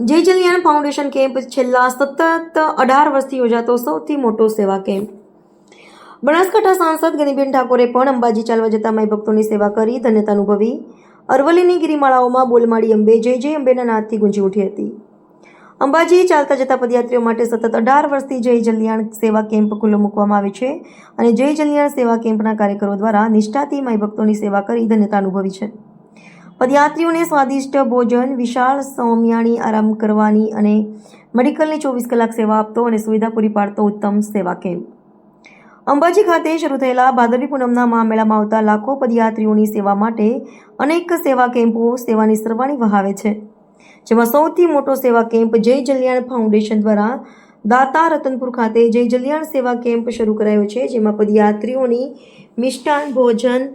જય Jaliyan foundation camp છેલ્લા સતત અઢાર વર્ષથી યોજાતો સૌથી મોટો સેવા કેમ્પ. બનાસકાંઠા સાંસદ ગનીબેન ઠાકોરે પણ અંબાજી ચાલવા જતા માઈ ભક્તોની સેવા કરી, ધન્યતા અનુભવી. અરવલ્લીની ગિરિમાળાઓમાં બોલમાળી અંબે જય જય અંબેના નાદથી ગુંજી ઉઠી હતી. અંબાજી ચાલતા જતા પદયાત્રીઓ માટે સતત અઢાર વર્ષથી જય જલિયાણ સેવા કેમ્પ ખુલ્લો મૂકવામાં આવે છે અને જય જલિયાણ સેવા કેમ્પના કાર્યકરો દ્વારા નિષ્ઠાથી માઈ ભક્તોની સેવા કરી ધન્યતા અનુભવી છે. પદયાત્રીઓને સ્વાદિષ્ટ ભોજન, વિશાળ સૌમ્યાણી આરામ કરવાની અને મેડિકલની ચોવીસ કલાક સેવા આપતો અને સુવિધા પૂરી પાડતો ઉત્તમ સેવા કેમ્પ. અંબાજી ખાતે શરૂ થયેલા ભાદરવી પૂનમના મહામેળામાં આવતા લાખો પદયાત્રીઓની સેવા માટે અનેક સેવા કેમ્પો સેવાની સરવાણી વહાવે છે. જેમાં સૌથી મોટો સેવા કેમ્પ જય જલિયાણ ફાઉન્ડેશન દ્વારા દાતા રતનપુર ખાતે જય જલિયાણ સેવા કેમ્પ શરૂ કરાયો છે. જેમાં પદયાત્રીઓની મિષ્ટાન, ભોજન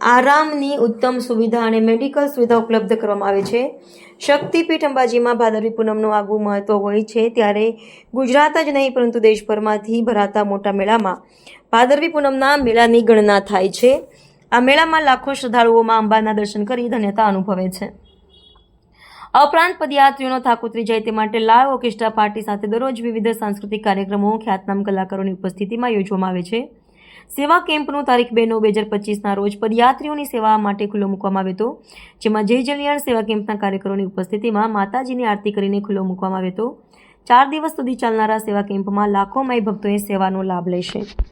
આરામની ઉત્તમ સુવિધા અને મેડિકલ સુવિધા ઉપલબ્ધ કરવામાં આવે છે. શક્તિપીઠ અંબાજીમાં ભાદરવી પૂનમનું આગવું મહત્વ હોય છે ત્યારે ગુજરાત જ નહીં, પરંતુ દેશભરમાંથી ભરાતા મોટા મેળામાં ભાદરવી પૂનમના મેળાની ગણના થાય છે. આ મેળામાં લાખો શ્રદ્ધાળુઓમાં અંબાના દર્શન કરી ધન્યતા અનુભવે છે. અપરાંત પદયાત્રીઓનો થાક ઉતરી જાય તે માટે લાઈવ ઓર્કેસ્ટ્રા પાર્ટી સાથે દરરોજ વિવિધ સાંસ્કૃતિક કાર્યક્રમો, ખ્યાતનામ કલાકારોની ઉપસ્થિતિમાં યોજવામાં આવે છે. સેવા કેમ્પનું તારીખ બે નવ બે હજાર પચીસના રોજ પદયાત્રીઓની સેવા માટે ખુલ્લો મૂકવામાં આવ્યો હતો. જેમાં જય જલિયાણ સેવા કેમ્પના કાર્યકરોની ઉપસ્થિતિમાં માતાજીની આરતી કરીને ખુલ્લો મૂકવામાં આવ્યો હતો. ચાર દિવસ સુધી ચાલનારા સેવા કેમ્પમાં લાખો માઈ ભક્તોએ સેવાનો લાભ લેશે.